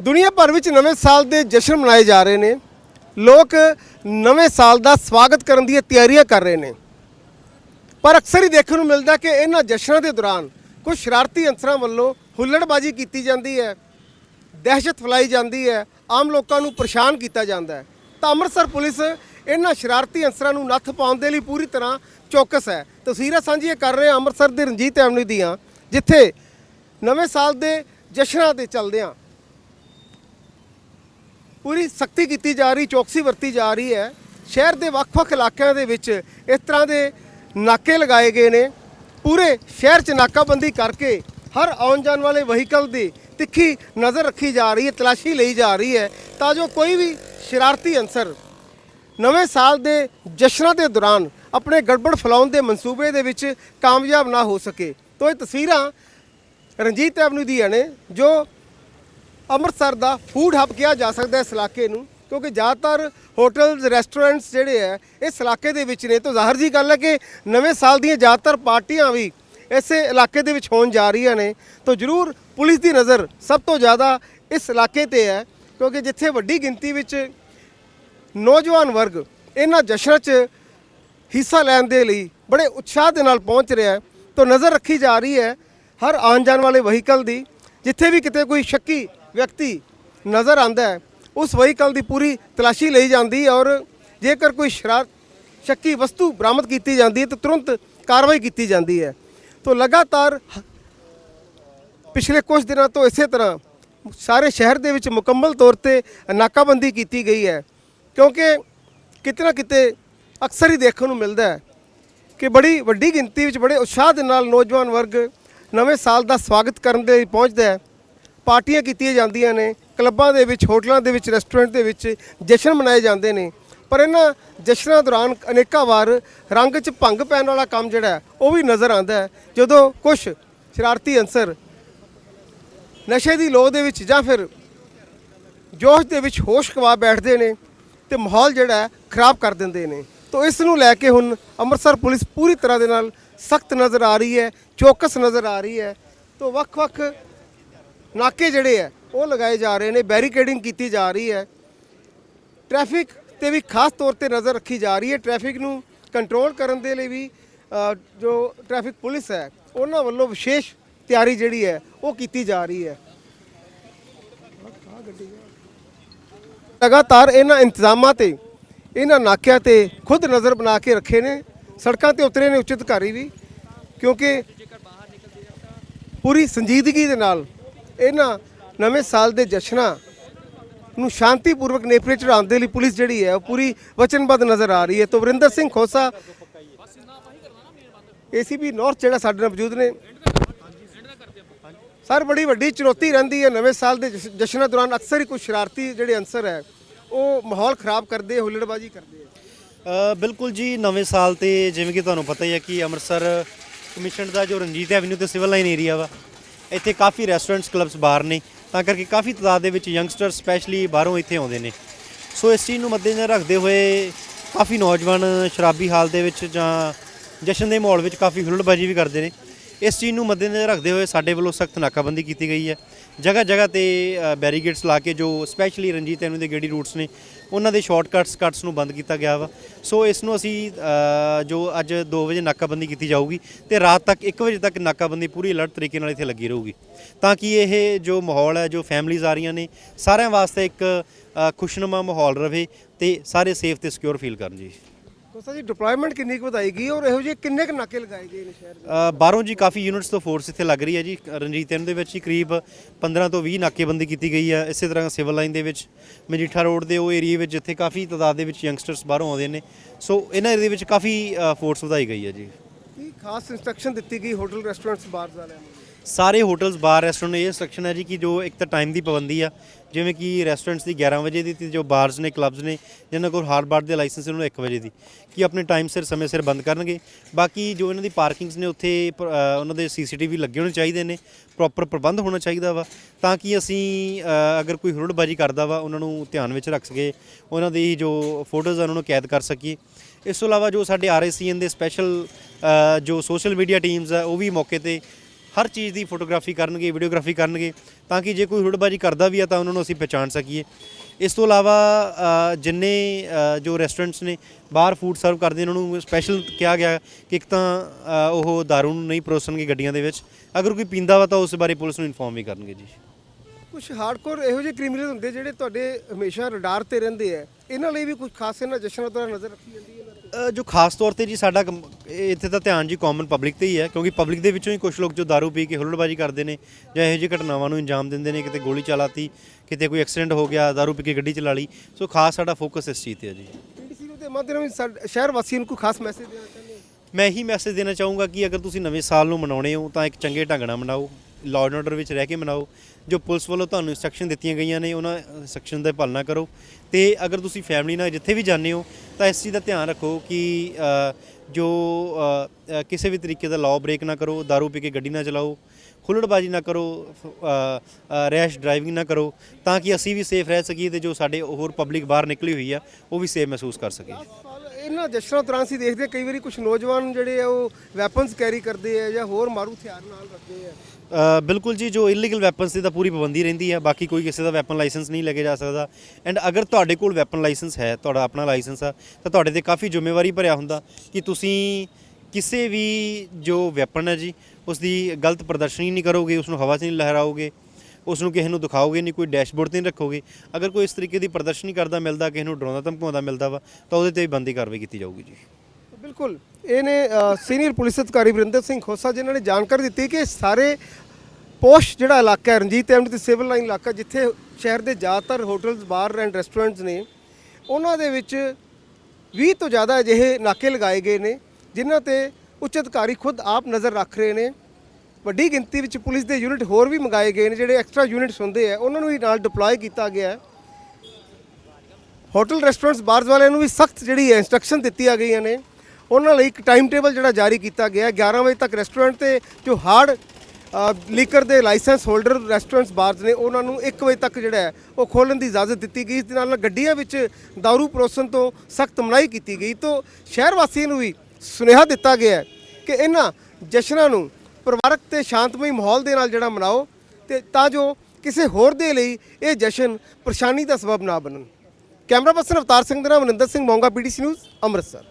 ਦੁਨੀਆ ਭਰ ਵਿੱਚ ਨਵੇਂ ਸਾਲ ਦੇ ਜਸ਼ਨ ਮਨਾਏ ਜਾ ਰਹੇ ਨੇ। ਲੋਕ ਨਵੇਂ ਸਾਲ ਦਾ ਸਵਾਗਤ ਕਰਨ ਦੀਆਂ ਤਿਆਰੀਆਂ ਕਰ ਰਹੇ ਨੇ। ਪਰ ਅਕਸਰ ਹੀ ਦੇਖਣ ਨੂੰ ਮਿਲਦਾ ਕਿ ਇਹਨਾਂ ਜਸ਼ਨਾਂ ਦੇ ਦੌਰਾਨ ਕੁਝ ਸ਼ਰਾਰਤੀ ਅੰਸਰਾਂ ਵੱਲੋਂ ਹੁੱਲੜਬਾਜ਼ੀ ਕੀਤੀ ਜਾਂਦੀ ਹੈ, ਦਹਿਸ਼ਤ ਫੈਲਾਈ ਜਾਂਦੀ ਹੈ, ਆਮ ਲੋਕਾਂ ਨੂੰ ਪਰੇਸ਼ਾਨ ਕੀਤਾ ਜਾਂਦਾ ਹੈ। ਤਾਂ ਅੰਮ੍ਰਿਤਸਰ ਪੁਲਿਸ ਇਹਨਾਂ ਸ਼ਰਾਰਤੀ ਅੰਸਰਾਂ ਨੂੰ ਨੱਥ ਪਾਉਣ ਦੇ ਲਈ ਪੂਰੀ ਤਰ੍ਹਾਂ ਚੌਕਸ ਹੈ। ਤਸਵੀਰਾਂ ਸਾਂਝੀਆਂ ਕਰ ਰਹੇ ਹਾਂ ਅੰਮ੍ਰਿਤਸਰ ਦੇ ਰਣਜੀਤ ਐਵਨਿਊ ਦੀਆਂ, ਜਿੱਥੇ ਨਵੇਂ ਸਾਲ ਦੇ ਜਸ਼ਨਾਂ ਦੇ ਚੱਲਦਿਆਂ ਪੂਰੀ ਸਖਤੀ ਕੀਤੀ ਜਾ ਰਹੀ, ਚੌਕਸੀ ਵਰਤੀ ਜਾ ਰਹੀ ਹੈ। ਸ਼ਹਿਰ ਦੇ ਵੱਖ-ਵੱਖ ਇਲਾਕਿਆਂ ਦੇ ਵਿੱਚ ਇਸ ਤਰ੍ਹਾਂ ਦੇ ਨਾਕੇ ਲਗਾਏ ਗਏ ਨੇ। ਪੂਰੇ ਸ਼ਹਿਰ 'ਚ ਨਾਕਾਬੰਦੀ ਕਰਕੇ ਹਰ ਆਉਣ ਜਾਣ ਵਾਲੇ ਵਹੀਕਲ ਦੀ ਤਿੱਖੀ ਨਜ਼ਰ ਰੱਖੀ ਜਾ ਰਹੀ ਹੈ, ਤਲਾਸ਼ੀ ਲਈ ਜਾ ਰਹੀ ਹੈ ਤਾਂ ਜੋ ਕੋਈ ਵੀ ਸ਼ਰਾਰਤੀ ਅੰਸਰ ਨਵੇਂ ਸਾਲ ਦੇ ਜਸ਼ਨਾਂ ਦੇ ਦੌਰਾਨ ਆਪਣੇ ਗੜਬੜ ਫੈਲਾਉਣ ਦੇ ਮਨਸੂਬੇ ਦੇ ਵਿੱਚ ਕਾਮਯਾਬ ਨਾ ਹੋ ਸਕੇ। ਤੋ ਇਹ ਤਸਵੀਰਾਂ ਰਣਜੀਤ ਐਵਨਿਊ ਦੀਆਂ ਨੇ, ਜੋ ਅੰਮ੍ਰਿਤਸਰ ਦਾ ਫੂਡ ਹੱਬ ਕਿਹਾ ਜਾ ਸਕਦਾ ਇਸ ਇਲਾਕੇ ਨੂੰ, ਕਿਉਂਕਿ ਜ਼ਿਆਦਾਤਰ ਹੋਟਲਸ ਰੈਸਟੋਰੈਂਟਸ ਜਿਹੜੇ ਹੈ, ਇਸ ਇਲਾਕੇ ਦੇ ਵਿੱਚ ਨੇ। ਤਾਂ ਜ਼ਾਹਰ ਜੀ ਗੱਲ ਹੈ ਕਿ ਨਵੇਂ ਸਾਲ ਦੀਆਂ ਜ਼ਿਆਦਾਤਰ ਪਾਰਟੀਆਂ ਵੀ ਇਸੇ ਇਲਾਕੇ ਦੇ ਵਿੱਚ ਹੋਣ ਜਾ ਰਹੀਆਂ ਨੇ। ਤਾਂ ਜ਼ਰੂਰ ਪੁਲਿਸ ਦੀ ਨਜ਼ਰ ਸਭ ਤੋਂ ਜ਼ਿਆਦਾ ਇਸ ਇਲਾਕੇ ਤੇ ਹੈ, ਕਿਉਂਕਿ ਜਿੱਥੇ ਵੱਡੀ ਗਿਣਤੀ ਵਿੱਚ ਨੌਜਵਾਨ ਵਰਗ ਇਹਨਾਂ ਜਸ਼ਨਾਂ 'ਚ ਹਿੱਸਾ ਲੈਣ ਦੇ ਲਈ ਬੜੇ ਉਤਸ਼ਾਹ ਦੇ ਨਾਲ ਪਹੁੰਚ ਰਿਹਾ ਹੈ। ਤਾਂ ਨਜ਼ਰ ਰੱਖੀ ਜਾ ਰਹੀ ਹੈ ਹਰ ਆਉਣ ਜਾਣ ਵਾਲੇ ਵਹੀਕਲ ਦੀ, ਜਿੱਥੇ ਵੀ ਕਿਤੇ ਕੋਈ ਸ਼ੱਕੀ ਵਿਅਕਤੀ ਨਜ਼ਰ ਆਂਦਾ ਹੈ ਉਸ ਵਹੀਕਲ ਦੀ ਪੂਰੀ ਤਲਾਸ਼ੀ ਲਈ ਜਾਂਦੀ ਔਰ ਜੇਕਰ ਕੋਈ ਸ਼ਰਾਰ, ਸ਼ੱਕੀ ਵਸਤੂ ਬਰਾਮਦ ਕੀਤੀ ਜਾਂਦੀ ਹੈ ਤਾਂ ਤੁਰੰਤ ਕਾਰਵਾਈ ਕੀਤੀ ਜਾਂਦੀ ਹੈ। ਤਾਂ ਲਗਾਤਾਰ ਹ- ਪਿਛਲੇ ਕੁਝ ਦਿਨਾਂ ਤੋਂ ਇਸੇ ਤਰ੍ਹਾਂ ਸਾਰੇ ਸ਼ਹਿਰ ਦੇ ਵਿੱਚ ਮੁਕੰਮਲ ਤੌਰ ਤੇ ਨਾਕਾਬੰਦੀ ਕੀਤੀ ਗਈ ਹੈ, ਕਿਉਂਕਿ ਕਿਤੇ ਨਾ ਕਿਤੇ ਅਕਸਰ ਹੀ ਦੇਖਣ ਨੂੰ ਮਿਲਦਾ ਹੈ ਕਿ ਬੜੀ ਵੱਡੀ ਗਿਣਤੀ ਵਿੱਚ ਬੜੇ ਉਤਸ਼ਾਹ ਦੇ ਨਾਲ ਨੌਜਵਾਨ ਵਰਗ ਨਵੇਂ ਸਾਲ ਦਾ ਸਵਾਗਤ ਕਰਨ ਦੇ ਲਈ ਪਹੁੰਚਦਾ ਹੈ। ਪਾਰਟੀਆਂ ਕੀਤੀਆਂ ਜਾਂਦੀਆਂ ਨੇ, ਕਲੱਬਾਂ ਦੇ ਵਿੱਚ, ਹੋਟਲਾਂ ਦੇ ਵਿੱਚ, ਰੈਸਟੋਰੈਂਟ ਦੇ ਵਿੱਚ ਜਸ਼ਨ ਮਨਾਏ ਜਾਂਦੇ ਨੇ। ਪਰ ਇਹਨਾਂ ਜਸ਼ਨਾਂ ਦੌਰਾਨ ਅਨੇਕਾਂ ਵਾਰ ਰੰਗ 'ਚ ਭੰਗ ਪੈਣ ਵਾਲਾ ਕੰਮ ਜਿਹੜਾ ਉਹ ਵੀ ਨਜ਼ਰ ਆਉਂਦਾ ਹੈ। ਜਦੋਂ ਕੁਝ ਸ਼ਰਾਰਤੀ ਅੰਸਰ ਨਸ਼ੇ ਦੀ ਲੋਹ ਦੇ ਵਿੱਚ ਜਾਂ ਫਿਰ ਜੋਸ਼ ਦੇ ਵਿੱਚ ਹੋਸ਼ ਗਵਾ ਬੈਠਦੇ ਨੇ ਤੇ ਮਾਹੌਲ ਜਿਹੜਾ ਖਰਾਬ ਕਰ ਦਿੰਦੇ ਨੇ। ਤੋਂ ਇਸ ਨੂੰ ਲੈ ਕੇ ਹੁਣ ਅੰਮ੍ਰਿਤਸਰ ਪੁਲਿਸ ਪੂਰੀ ਤਰ੍ਹਾਂ ਦੇ ਨਾਲ ਸਖਤ ਨਜ਼ਰ ਆ ਰਹੀ ਹੈ, ਚੌਕਸ ਨਜ਼ਰ ਆ ਰਹੀ ਹੈ। ਤੋਂ ਵੱਖ-ਵੱਖ ਨਾਕੇ ਜਿਹੜੇ ਹੈ ਉਹ ਲਗਾਏ ਜਾ ਰਹੇ ਨੇ, ਬੈਰੀਕੇਡਿੰਗ ਕੀਤੀ ਜਾ ਰਹੀ ਹੈ। ਟ੍ਰੈਫਿਕ ਤੇ ਵੀ ਖਾਸ ਤੌਰ ਤੇ ਨਜ਼ਰ ਰੱਖੀ ਜਾ ਰਹੀ ਹੈ। ਟ੍ਰੈਫਿਕ ਨੂੰ ਕੰਟਰੋਲ ਕਰਨ ਦੇ ਲਈ ਵੀ ਜੋ ਟ੍ਰੈਫਿਕ ਪੁਲਿਸ ਹੈ, ਉਹਨਾਂ ਵੱਲੋਂ ਵਿਸ਼ੇਸ਼ ਤਿਆਰੀ ਜਿਹੜੀ ਹੈ, ਉਹ ਕੀਤੀ ਜਾ ਰਹੀ ਹੈ। ਲਗਾਤਾਰ ਇਹਨਾਂ ਇੰਤਜ਼ਾਮਾਂ ਤੇ, ਇਹਨਾਂ ਨਾਕਿਆਂ ਤੇ ਖੁਦ ਨਜ਼ਰ ਬਣਾ ਕੇ ਰੱਖੇ ਨੇ। ਸੜਕਾਂ ਤੇ ਉਤਰੇ ਨੇ ਉੱਚ ਅਧਿਕਾਰੀ ਵੀ, ਕਿਉਂਕਿ ਪੂਰੀ ਸੰਜੀਦਗੀ ਦੇ ਨਾਲ ਇਹਨਾਂ ਨਵੇਂ ਸਾਲ ਦੇ ਜਸ਼ਨਾਂ ਨੂੰ ਸ਼ਾਂਤੀਪੂਰਵਕ ਨੇਪਰੇ ਚੜਾਉਣ ਦੇ ਲਈ ਪੁਲਿਸ ਜਿਹੜੀ ਹੈ, ਉਹ ਪੂਰੀ ਵਚਨਬੱਧ ਨਜ਼ਰ ਆ ਰਹੀ ਹੈ। ਤੋਂ ਵਰਿੰਦਰ ਸਿੰਘ ਖੋਸਾ ਏਸੀਪੀ ਨਾਰਥ ਜਿਹੜਾ ਸਾਡੇ ਨਾਲ ਮੌਜੂਦ ਨੇ। ਸਰ, ਬੜੀ ਵੱਡੀ ਚੁਣੌਤੀ ਰਹਿੰਦੀ ਹੈ ਨਵੇਂ ਸਾਲ ਦੇ ਜਸ਼ਨਾਂ ਦੌਰਾਨ। ਅਕਸਰ ਹੀ ਕੁਝ ਸ਼ਰਾਰਤੀ ਜਿਹੜੇ ਅੰਸਰ ਹੈ, ਉਹ ਮਾਹੌਲ ਖਰਾਬ ਕਰਦੇ, ਹੁੱਲੜਬਾਜੀ ਕਰਦੇ ਆ ਬਿਲਕੁਲ ਜੀ, ਨਵੇਂ ਸਾਲ ਤੇ ਜਿਵੇਂ ਕਿ ਤੁਹਾਨੂੰ ਪਤਾ ਹੀ ਹੈ ਕਿ ਅੰਮ੍ਰਿਤਸਰ ਕਮਿਸ਼ਨ ਦਾ ਜੋ ਰਣਜੀਤ ਐਵਨਿਊ ਤੇ ਸਿਵਲ ਲਾਈਨ ਏਰੀਆ ਵਾ ਇੱਥੇ ਕਾਫੀ ਰੈਸਟੋਰੈਂਟਸ ਕਲੱਬਸ ਬਾਹਰ ਨੇ, ਤਾਂ ਕਰਕੇ ਕਾਫੀ ਤਾਦਾਦ ਦੇ ਵਿੱਚ ਯੰਗਸਟਰ ਸਪੈਸ਼ਲੀ ਬਾਹਰੋਂ ਇੱਥੇ ਆਉਂਦੇ ਨੇ। ਸੋ ਇਸ ਚੀਜ਼ ਨੂੰ ਮੱਦੇਨਜ਼ਰ ਰੱਖਦੇ ਹੋਏ ਕਾਫੀ ਨੌਜਵਾਨ ਸ਼ਰਾਬੀ ਹਾਲ ਦੇ ਵਿੱਚ ਜਾਂ ਜਸ਼ਨ ਦੇ ਮਾਹੌਲ ਵਿੱਚ ਕਾਫੀ ਹੁੱਲੜਬਾਜੀ ਵੀ ਕਰਦੇ ਨੇ। ਇਸ ਚੀਜ਼ ਨੂੰ ਮੱਦੇਨਜ਼ਰ ਰੱਖਦੇ ਹੋਏ ਸਾਡੇ ਵੱਲੋਂ ਸਖਤ ਨਾਕਾਬੰਦੀ ਕੀਤੀ ਗਈ ਹੈ। ਜਗ੍ਹਾ ਜਗ੍ਹਾ ਤੇ ਬੈਰੀਗੇਡਸ ਲਾ ਕੇ ਜੋ ਸਪੈਸ਼ਲੀ ਰਣਜੀਤ ਐਨੂ ਦੇ ਗੇੜੀ ਰੂਟਸ ਨੇ ਉਹਨਾਂ ਦੇ ਸ਼ਾਰਟਕਟਸ ਕੱਟਸ ਨੂੰ ਬੰਦ ਕੀਤਾ ਗਿਆ ਵਾ। ਸੋ ਇਸ ਨੂੰ ਅਸੀਂ ਜੋ ਅੱਜ 2 ਵਜੇ ਨਾਕਾਬੰਦੀ ਕੀਤੀ ਜਾਊਗੀ ਤੇ ਰਾਤ ਤੱਕ 1 ਵਜੇ ਤੱਕ ਨਾਕਾਬੰਦੀ ਪੂਰੀ ਅਲਰਟ ਤਰੀਕੇ ਨਾਲ ਇੱਥੇ ਲੱਗੀ ਰਹੂਗੀ। ਤਾਂ ਕਿ ਇਹ ਜੋ ਮਾਹੌਲ ਹੈ ਜੋ ਫੈਮਲੀਜ਼ ਆ ਰਹੀਆਂ ਨੇ ਸਾਰਿਆਂ ਵਾਸਤੇ ਇੱਕ ਅ, ਖੁਸ਼ਨੁਮਾ ਮਾਹੌਲ ਰਵੇ ਤੇ ਸਾਰੇ ਸੇਫ ਤੇ ਸਿਕਿਉਰ ਫੀਲ ਕਰਨ ਜੀ। ਕੋਸਾ ਜੀ ਡਿਪਲੋਇਮੈਂਟ ਕਿੰਨੀ ਕੁ ਵਧਾਈ ਗਈ ਔਰ ਇਹੋ ਜਿਹੇ ਕਿੰਨੇ ਕੁ ਨਾਕੇ ਲਗਾਏ ਗਏ ਨੇ ਸ਼ਹਿਰ ਦੇ ਅ, ਬਾਹਰੋਂ ਜੀ ਕਾਫੀ ਯੂਨਿਟਸ ਤੋਂ ਫੋਰਸ ਇੱਥੇ ਲੱਗ ਰਹੀ ਹੈ ਜੀ। ਰਣਜੀਤ ਐਨ ਦੇ ਵਿੱਚ ਹੀ ਕਰੀਬ 15 ਤੋਂ 20 ਨਾਕੇਬੰਦੀ ਕੀਤੀ ਗਈ ਹੈ। ਇਸੇ ਤਰ੍ਹਾਂ ਸਿਵਲ ਲਾਈਨ ਦੇ ਵਿੱਚ ਮਜੀਠਾ ਰੋਡ ਦੇ ਉਹ ਏਰੀਆ ਵਿੱਚ ਜਿੱਥੇ ਕਾਫੀ ਤਾਦਾਦ ਦੇ ਵਿੱਚ ਯੰਗਸਟਰਸ ਬਾਹਰੋਂ ਆਉਂਦੇ ਨੇ। ਸੋ ਇਹਨਾਂ ਏਰੀਆ ਵਿੱਚ ਕਾਫੀ ਫੋਰਸ ਵਧਾਈ ਗਈ ਹੈ ਜੀ। ਕੀ ਖਾਸ ਇੰਸਟਰਕਸ਼ਨ ਦਿੱਤੀ ਗਈ ਹੋਟਲ ਰੈਸਟੋਰੈਂਟਸ ਬਾਰ ਵਾਲਿਆਂ ਨੂੰ? ਸਾਰੇ ਹੋਟਲਸ ਬਾਰ ਰੈਸਟੋਰੈਂਟ ਇਹ ਇੰਸਟਰਕਸ਼ਨ ਹੈ ਜੀ ਕਿ ਜੋ ਇੱਕ ਤਾਂ ਟਾਈਮ ਦੀ ਪਾਬੰਦੀ ਆ ਜਿਵੇਂ ਕਿ ਰੈਸਟੋਰੈਂਟਸ ਦੀ 11 ਵਜੇ ਦੀ ਤੇ, ਜੋ ਬਾਰਸ ਨੇ ਕਲੱਬਸ ਨੇ, ਜਿਨ੍ਹਾਂ ਕੋਲ ਹਾਰ ਬਾਰ ਦੇ ਲਾਇਸੈਂਸ ਉਹਨਾਂ ਨੂੰ 1 ਵਜੇ ਦੀ। ਕਿ ਆਪਣੇ ਟਾਈਮ ਸਿਰ, ਸਮੇਂ ਸਿਰ ਬੰਦ ਕਰਨਗੇ। ਬਾਕੀ ਜੋ ਇਹਨਾਂ ਦੀ ਪਾਰਕਿੰਗਸ ਨੇ, ਉੱਥੇ, ਪ- ਉਹਨਾਂ ਦੇ ਸੀਸੀਟੀਵੀ ਲੱਗੇ ਹੋਣੇ ਚਾਹੀਦੇ ਨੇ। ਪ੍ਰੋਪਰ ਪ੍ਰਬੰਧ ਹੋਣਾ ਚਾਹੀਦਾ ਵਾ। ਤਾਂ ਕਿ ਅਸੀਂ ਅਗਰ ਕੋਈ ਹੁਰੜਬਾਜ਼ੀ ਕਰਦਾ ਵਾ, ਉਹਨਾਂ ਨੂੰ ਧਿਆਨ ਵਿੱਚ ਰੱਖ ਸਕੀਏ ਉਹਨਾਂ ਦੀ ਜੋ ਫੋਟੋਜ਼ ਆ, ਉਹਨਾਂ ਨੂੰ ਕੈਦ ਕਰ ਸਕੀਏ। ਇਸ ਤੋਂ ਇਲਾਵਾ ਜੋ ਸਾਡੇ ਆਰਏਸੀਐਨ ਦੇ ਸਪੈਸ਼ਲ ਜੋ ਸੋਸ਼ਲ ਮੀਡੀਆ ਟੀਮਸ ਆ, ਉਹ ਵੀ ਮੌਕੇ ਤੇ ਹਰ ਚੀਜ਼ ਦੀ ਫੋਟੋਗ੍ਰਾਫੀ ਕਰਨਗੇ, ਵੀਡੀਓਗ੍ਰਾਫੀ ਕਰਨਗੇ, ਤਾਂ ਕਿ ਜੇ ਕੋਈ ਹੁੜਬਾਜੀ ਕਰਦਾ ਵੀ ਆ ਤਾਂ ਉਹਨਾਂ ਨੂੰ ਅਸੀਂ ਪਛਾਣ ਸਕੀਏ। ਇਸ ਤੋਂ ਇਲਾਵਾ ਜਿੰਨੇ ਜੋ ਰੈਸਟੋਰੈਂਟਸ ਨੇ, ਬਾਹਰ ਫੂਡ ਸਰਵ ਕਰਦੇ ਉਹਨਾਂ ਨੂੰ ਸਪੈਸ਼ਲ ਕਿਹਾ ਗਿਆ ਕਿ ਇੱਕ ਤਾਂ ਉਹ ਦਾਰੂ ਨੂੰ ਨਹੀਂ ਪਰੋਸਣਗੇ ਗੱਡੀਆਂ ਦੇ ਵਿੱਚ। ਅਗਰ ਕੋਈ ਪੀਂਦਾ ਵਾ ਤਾਂ ਉਸ ਬਾਰੇ ਪੁਲਿਸ ਨੂੰ ਇਨਫੋਰਮ ਵੀ ਕਰਨਗੇ ਜੀ। ਕੁਝ ਹਾਰਡਕੋਰ ਇਹੋ ਜਿਹੇ ਕ੍ਰਿਮੀਨਲ ਹੁੰਦੇ ਜਿਹੜੇ ਤੁਹਾਡੇ ਹਮੇਸ਼ਾ ਰਡਾਰ ਤੇ ਰਹਿੰਦੇ ਆ। ਇਹਨਾਂ ਲਈ ਵੀ ਕੁਝ ਖਾਸ ਇਹਨਾਂ ਜਸ਼ਨਾਂ ਤੋਂ ਨਜ਼ਰ ਰੱਖੀ ਜਾਂਦੀ ਹੈ ਜੋ ਖਾਸ ਤੌਰ ਤੇ ਜੀ ਸਾਡਾ ਕਮ- ਇਹ ਇੱਥੇ ਤਾਂ ਧਿਆਨ ਜੀ ਕਾਮਨ ਪਬਲਿਕ ਤੇ ਹੀ ਹੈ ਕਿਉਂਕਿ ਪਬਲਿਕ ਦੇ ਵਿੱਚੋਂ ਹੀ ਕੁਝ ਲੋਕ ਜੋ दारू ਪੀ ਕੇ ਹੁੱਲੜਬਾਜੀ ਕਰਦੇ ਨੇ ਜਾਂ ਇਹੋ ਜਿਹੀ ਘਟਨਾਵਾਂ ਨੂੰ ਅੰਜਾਮ ਦਿੰਦੇ ਨੇ ਕਿਤੇ ਗੋਲੀ ਚਲਾਤੀ ਕਿਤੇ ਕੋਈ ਐਕਸੀਡੈਂਟ ਹੋ ਗਿਆ दारू ਪੀ ਕੇ ਗੱਡੀ ਚਲਾ ਲਈ ਸੋ ਖਾਸ ਸਾਡਾ ਫੋਕਸ ਇਸ ਚੀਜ਼ ਤੇ ਹੈ ਜੀ ਪੀਡੀਸੀ ਨੂੰ ਤੇ ਮਾਧਿਅਮ ਵਿੱਚ ਸਾਡੇ ਸ਼ਹਿਰ ਵਾਸੀਆਂ ਨੂੰ ਕੋਈ ਖਾਸ ਮੈਸੇਜ ਦੇਣਾ ਚਾਹੁੰਦੇ ਹੋ ਮੈਂ ਇਹੀ ਮੈਸੇਜ ਦੇਣਾ ਚਾਹੂੰਗਾ ਕਿ ਅਗਰ ਤੁਸੀਂ ਨਵੇਂ ਸਾਲ ਨੂੰ ਮਨਾਉਣੇ ਹੋ ਤਾਂ ਇੱਕ ਚੰਗੇ ਢੰਗ ਨਾਲ ਮਨਾਓ ਲਾਅ ਐਂਡ ਆਰਡਰ ਵਿੱਚ ਰਹਿ ਕੇ ਮਨਾਓ, ਜੋ ਪੁਲਿਸ ਵੱਲੋਂ ਤੁਹਾਨੂੰ ਇੰਸਟਰਕਸ਼ਨ ਦਿੱਤੀਆਂ ਗਈਆਂ ਨੇ, ਉਹਨਾਂ ਇੰਸਟਰਕਸ਼ਨ ਦਾ ਪਾਲਣਾ ਕਰੋ। ਤੇ ਅਗਰ ਤੁਸੀਂ ਫੈਮਿਲੀ ਨਾਲ ਜਿੱਥੇ ਵੀ ਜਾਂਦੇ ਹੋ, ਤਾਂ ਇਸ ਚੀਜ਼ ਦਾ ਧਿਆਨ ਰੱਖੋ ਕਿ ਜੋ ਕਿਸੇ ਵੀ ਤਰੀਕੇ ਦਾ ਲਾਅ ਬ੍ਰੇਕ ਨਾ ਕਰੋ, दारू ਪੀ ਕੇ ਗੱਡੀ ਨਾ ਚਲਾਓ, ਹੁੱਲੜਬਾਜੀ ਨਾ ਕਰੋ ਰੈਸ਼ ਡਰਾਈਵਿੰਗ ਨਾ ਕਰੋ, ਤਾਂ ਕਿ ਅਸੀਂ ਵੀ ਸੇਫ ਰਹਿ ਸਕੀਏ ਤੇ ਜੋ ਸਾਡੇ ਹੋਰ ਪਬਲਿਕ ਬਾਹਰ ਨਿਕਲੀ ਹੋਈ ਆ, ਉਹ ਵੀ ਸੇਫ ਮਹਿਸੂਸ ਕਰ ਸਕੇ ਇਹਨਾਂ ਜਸ਼ਨਾਂ ਤਰ੍ਹਾਂ ਅਸੀਂ ਦੇਖਦੇ ਹਾਂ, ਕਈ ਵਾਰੀ ਕੁਝ ਨੌਜਵਾਨ ਜਿਹੜੇ ਆ, ਉਹ ਵੈਪਨਸ ਕੈਰੀ ਕਰਦੇ ਆ ਜਾਂ ਹੋਰ ਮਾਰੂ ਹਥਿਆਰ ਨਾਲ ਰੱਖਦੇ ਆ। ਬਿਲਕੁਲ ਜੀ, ਜੋ ਇਲੀਗਲ ਵੈਪਨਸ ਦੀ ਤਾਂ ਪੂਰੀ ਪਾਬੰਦੀ ਰਹਿੰਦੀ ਹੈ ਬਾਕੀ ਕੋਈ ਕਿਸੇ ਦਾ ਵੈਪਨ ਲਾਇਸੈਂਸ ਨਹੀਂ ਲੈ ਕੇ ਜਾ ਸਕਦਾ। ਐਂਡ ਅਗਰ ਤੁਹਾਡੇ ਕੋਲ ਵੈਪਨ ਲਾਇਸੈਂਸ ਹੈ, ਤੁਹਾਡਾ ਆਪਣਾ ਲਾਇਸੈਂਸ ਆ, ਤਾਂ ਤੁਹਾਡੇ ਤੇ ਕਾਫੀ ਜ਼ਿੰਮੇਵਾਰੀ ਭਰਿਆ ਹੁੰਦਾ ਕਿ ਤੁਸੀਂ ਕਿਸੇ ਵੀ ਜੋ ਵੈਪਨ ਹੈ ਜੀ ਉਸ ਦੀ ਗਲਤ ਪ੍ਰਦਰਸ਼ਨੀ ਨਹੀਂ ਕਰੋਗੇ ਉਸ ਨੂੰ ਹਵਾ 'ਚ ਨਹੀਂ ਲਹਿਰਾਓਗੇ। ਉਸ ਨੂੰ ਕਿਸੇ ਨੂੰ ਦਿਖਾਓਗੇ ਨਹੀਂ, ਕੋਈ ਡੈਸ਼ਬੋਰਡ ਤੇ ਨਹੀਂ ਰੱਖੋਗੇ। ਅਗਰ ਕੋਈ ਇਸ ਤਰੀਕੇ ਦੀ ਪ੍ਰਦਰਸ਼ਨੀ ਕਰਦਾ ਮਿਲਦਾ, ਕਿਸੇ ਨੂੰ ਡਰਾਉਂਦਾ, ਧਮਕਾਉਂਦਾ ਮਿਲਦਾ ਵਾ, ਤਾਂ ਉਹਦੇ ਤੇ ਵੀ ਬੰਦੀ ਕਾਰਵਾਈ ਕੀਤੀ ਜਾਊਗੀ ਜੀ। ਬਿਲਕੁਲ। ਇਹ ਨੇ ਸੀਨੀਅਰ ਪੁਲਿਸ ਅਧਿਕਾਰੀ ਵਰਿੰਦਰ ਸਿੰਘ ਖੋਸਾ, ਜਿਨ੍ਹਾਂ ਨੇ ਜਾਣਕਾਰੀ ਦਿੱਤੀ ਕਿ ਸਾਰੇ ਪੋਸ਼ ਜਿਹੜਾ ਇਲਾਕਾ ਹੈ, ਰਣਜੀਤ ਐਵਨਿਊ ਤੇ ਸਿਵਲ ਲਾਈਨ ਇਲਾਕਾ, ਜਿੱਥੇ ਸ਼ਹਿਰ ਦੇ ਜ਼ਿਆਦਾਤਰ ਹੋਟਲਸ ਬਾਰ ਐਂਡ ਰੈਸਟੋਰੈਂਟਸ ਨੇ, ਉਹਨਾਂ ਦੇ ਵਿੱਚ 20 ਤੋਂ ਜ਼ਿਆਦਾ ਅਜਿਹੇ ਨਾਕੇ ਲਗਾਏ ਗਏ ਨੇ, ਜਿਨ੍ਹਾਂ ਤੇ ਉੱਚ ਅਧਿਕਾਰੀ ਖੁਦ ਆਪ ਨਜ਼ਰ ਰੱਖ ਰਹੇ ਨੇ। ਵੱਡੀ ਗਿਣਤੀ ਵਿੱਚ ਪੁਲਿਸ ਦੇ ਯੂਨਿਟ ਹੋਰ ਵੀ ਮੰਗਾਏ ਗਏ ਨੇ, ਜਿਹੜੇ ਐਕਸਟਰਾ ਯੂਨਿਟਸ ਹੁੰਦੇ ਆ, ਉਹਨਾਂ ਨੂੰ ਵੀ ਨਾਲ ਡਿਪਲੋਏ ਕੀਤਾ ਗਿਆ ਹੈ। ਹੋਟਲ ਰੈਸਟੋਰੈਂਟਸ ਬਾਰਜ਼ ਵਾਲਿਆਂ ਨੂੰ ਵੀ ਸਖਤ ਜਿਹੜੀ ਹੈ ਇੰਸਟਰਕਸ਼ਨ ਦਿੱਤੀਆਂ ਗਈਆਂ ਨੇ। ਉਹਨਾਂ ਲਈ ਇੱਕ ਟਾਈਮ ਟੇਬਲ ਜਿਹੜਾ ਜਾਰੀ ਕੀਤਾ ਗਿਆ ਹੈ। 11 ਵਜੇ ਤੱਕ ਰੈਸਟੋਰੈਂਟ ਤੇ ਜੋ ਹਾਰਡ ਲੀਕਰ ਦੇ ਲਾਇਸੈਂਸ ਹੋਲਡਰ ਰੈਸਟੋਰੈਂਟਸ ਬਾਰਜ਼ ਨੇ, ਉਹਨਾਂ ਨੂੰ 1 ਵਜੇ ਤੱਕ ਜਿਹੜਾ ਹੈ ਉਹ ਖੋਲਣ ਦੀ ਇਜਾਜ਼ਤ ਦਿੱਤੀ ਗਈ। ਇਸ ਦੇ ਨਾਲ ਨਾਲ ਗੱਡੀਆਂ ਵਿੱਚ दारू ਪਰੋਸਣ ਤੋਂ ਸਖਤ ਮਨਾਹੀ ਕੀਤੀ ਗਈ। ਤੋਂ ਸ਼ਹਿਰ ਵਾਸੀਆਂ ਨੂੰ ਵੀ ਸੁਨੇਹਾ ਦਿੱਤਾ ਗਿਆ ਹੈ ਕਿ ਇਹਨਾਂ ਜਸ਼ਨਾਂ ਨੂੰ ਪਰਿਵਾਰਕ ਤੇ ਸ਼ਾਂਤਮਈ ਮਾਹੌਲ ਦੇ ਨਾਲ ਜਿਹੜਾ ਮਨਾਓ ਤੇ ਤਾਂ ਜੋ ਕਿਸੇ ਹੋਰ ਦੇ ਲਈ ਇਹ ਜਸ਼ਨ ਪਰੇਸ਼ਾਨੀ ਦਾ ਸਬਬ ਨਾ ਬਣਨ। ਕੈਮਰਾ ਪਰਸਨ ਅਵਤਾਰ ਸਿੰਘ ਦੇ ਨਾਲ ਮਨਿੰਦਰ ਸਿੰਘ ਮੋਂਗਾ ਪੀਡੀਸੀ ਨਿਊਜ਼ ਅੰਮ੍ਰਿਤਸਰ।